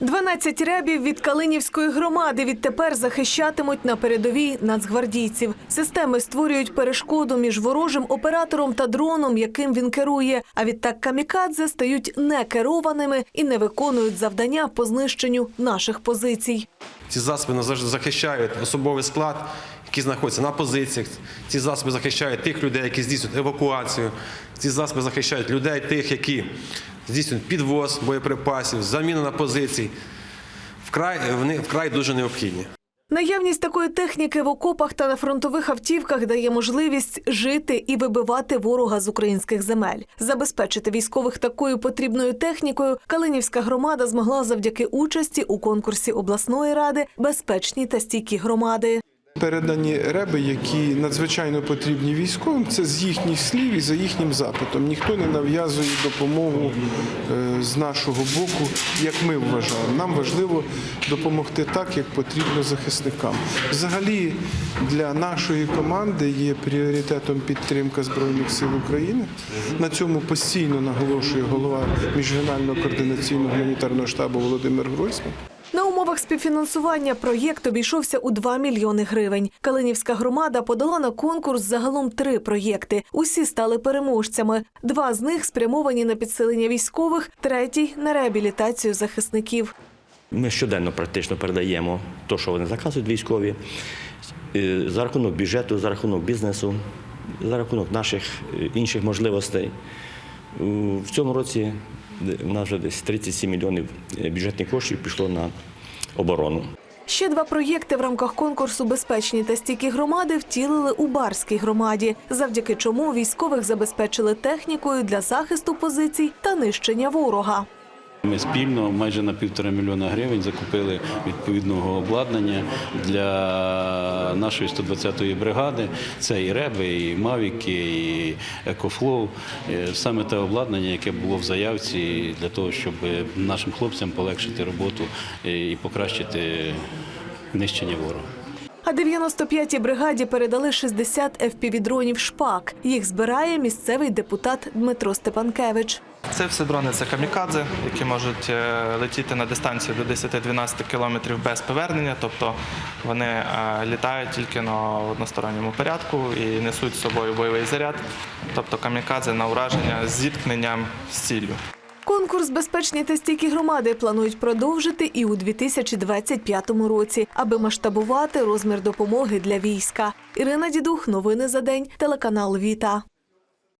12 ребів від Калинівської громади відтепер захищатимуть на передовій нацгвардійців. Системи створюють перешкоду між ворожим оператором та дроном, яким він керує. А відтак камікадзе стають некерованими і не виконують завдання по знищенню наших позицій. Ці засоби захищають особовий склад, який знаходиться на позиціях. Ці засоби захищають тих людей, які здійснюють евакуацію. Ці засоби захищають людей, тих, які здійснюють підвоз боєприпасів, заміну на позицій. Вкрай вони вкрай дуже необхідні. Наявність такої техніки в окопах та на фронтових автівках дає можливість жити і вибивати ворога з українських земель. Забезпечити військових такою потрібною технікою Калинівська громада змогла завдяки участі у конкурсі обласної ради безпечні та стійкі громади. Передані реби, які надзвичайно потрібні військовим, це з їхніх слів і за їхнім запитом. Ніхто не нав'язує допомогу е, з нашого боку, як ми вважаємо. Нам важливо допомогти так, як потрібно захисникам. Взагалі для нашої команди є пріоритетом підтримка Збройних сил України. На цьому постійно наголошує голова міжрегіонального координаційного гуманітарного штабу Володимир Гройсман. На умовах співфінансування проєкт обійшовся у 2 мільйони гривень. Калинівська громада подала на конкурс загалом три проєкти. Усі стали переможцями. Два з них спрямовані на підсилення військових, третій на реабілітацію захисників. Ми щоденно практично передаємо те, що вони заказують військові, е, за рахунок бюджету, за рахунок бізнесу, за рахунок наших е, інших можливостей. В цьому році в нас вже десь 37 мільйонів е, бюджетних коштів пішло на оборону. Ще два проєкти в рамках конкурсу Безпечні та стійкі громади втілили у Барській громаді, завдяки чому військових забезпечили технікою для захисту позицій та нищення ворога. Ми спільно майже на півтора мільйона гривень закупили відповідного обладнання для нашої 120-ї бригади. Це і реби, і мавіки, і екофлоу. Е, Саме те обладнання, яке було в заявці для того, щоб нашим хлопцям полегшити роботу е, і покращити нищення ворога. А 95-й бригаді передали 60 FPV-дронів «Шпак». Їх збирає місцевий депутат Дмитро Степанкевич. Це все дрони це камікадзе, які можуть е, летіти на дистанцію до 10-12 кілометрів без повернення, тобто вони е, літають тільки на односторонньому порядку і несуть з собою бойовий заряд, тобто камікадзе на ураження з зіткненням з ціллю. Конкурс «Безпечні та стійкі громади» планують продовжити і у 2025 році, аби масштабувати розмір допомоги для війська. Ірина Дідух, новини за день, телеканал Віта.